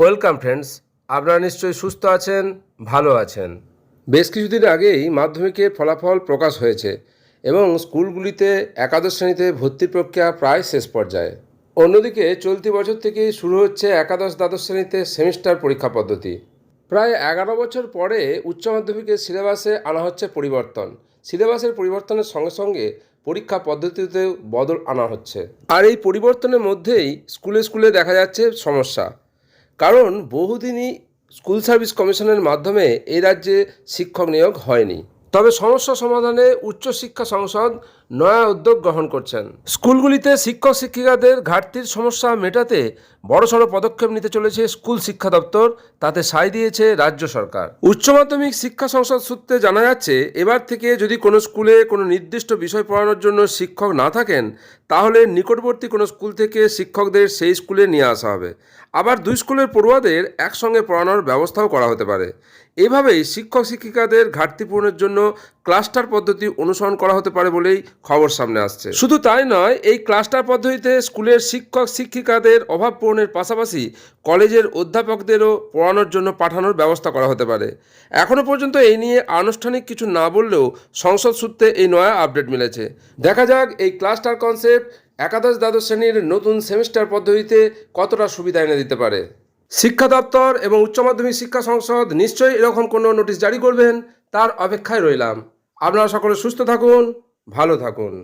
Welcome friends, আপনারা নিশ্চয়ই সুস্থ আছেন, ভালো আছেন। বেশ কিছুদিন আগেই মাধ্যমিকের ফলাফল প্রকাশ হয়েছে এবং স্কুলগুলিতে একাদশ শ্রেণীতে ভর্তি প্রক্রিয়া প্রায় শেষ পর্যায়ে। অন্যদিকে চলতি বছর থেকেই শুরু হচ্ছে একাদশ দ্বাদশ শ্রেণীতে সেমিস্টার পরীক্ষা পদ্ধতি। প্রায় এগারো বছর পরে উচ্চ মাধ্যমিকের সিলেবাসে আনা হচ্ছে পরিবর্তন। সিলেবাসের পরিবর্তনের সঙ্গে সঙ্গে পরীক্ষা পদ্ধতিতেও বদল আনা হচ্ছে। আর এই পরিবর্তনের মধ্যেই স্কুলে স্কুলে দেখা যাচ্ছে সমস্যা। কারণ বহুদিনই স্কুল সার্ভিস কমিশনের মাধ্যমে এই রাজ্যে শিক্ষক নিয়োগ হয়নি। তবে সমস্যা সমাধানে উচ্চশিক্ষা সংসদ নয়া উদ্যোগ গ্রহণ করছেন। স্কুলগুলিতে শিক্ষক শিক্ষিকাদের ঘাটতির সমস্যা মেটাতে বড়সড় পদক্ষেপ নিতে চলেছে স্কুল শিক্ষা দপ্তর, তাতে সাই দিয়েছে রাজ্য সরকার। উচ্চ মাধ্যমিক শিক্ষা সংসদ সূত্রে জানা যাচ্ছে, এবার থেকে যদি কোনো স্কুলে কোনো নির্দিষ্ট বিষয় পড়ানোর জন্য শিক্ষক না থাকেন, তাহলে নিকটবর্তী কোনো স্কুল থেকে শিক্ষকদের সেই স্কুলে নিয়ে আসা হবে। আবার দুই স্কুলের পড়ুয়াদের একসঙ্গে পড়ানোর ব্যবস্থাও করা হতে পারে। এভাবেই শিক্ষক শিক্ষিকাদের ঘাটতি পূরণের জন্য ক্লাস্টার পদ্ধতি অনুসরণ করা হতে পারে বলেই খবর সামনে আসছে। শুধু তাই নয়, এই ক্লাস্টার পদ্ধতিতে স্কুলের শিক্ষক, শিক্ষিকাদের অভাব পূরণের পাশাপাশি কলেজের অধ্যাপকদেরও পড়ানোর জন্য পাঠানোর ব্যবস্থা করা হতে পারে। এখনও পর্যন্ত এই নিয়ে আনুষ্ঠানিক কিছু না বললেও সংসদ সূত্রে এই নয়া আপডেট মিলেছে। দেখা যাক এই ক্লাস্টার কনসেপ্ট একাদশ দ্বাদশ শ্রেণির নতুন সেমিস্টার পদ্ধতিতে কতটা সুবিধা এনে দিতে পারে। শিক্ষা দপ্তর এবং উচ্চ মাধ্যমিক শিক্ষা সংসদ নিশ্চয়ই এরকম কোনো নোটিশ জারি করবেন, তার অপেক্ষায় রইলাম। আপনারা সকলে সুস্থ থাকুন। ভালো থাকুন।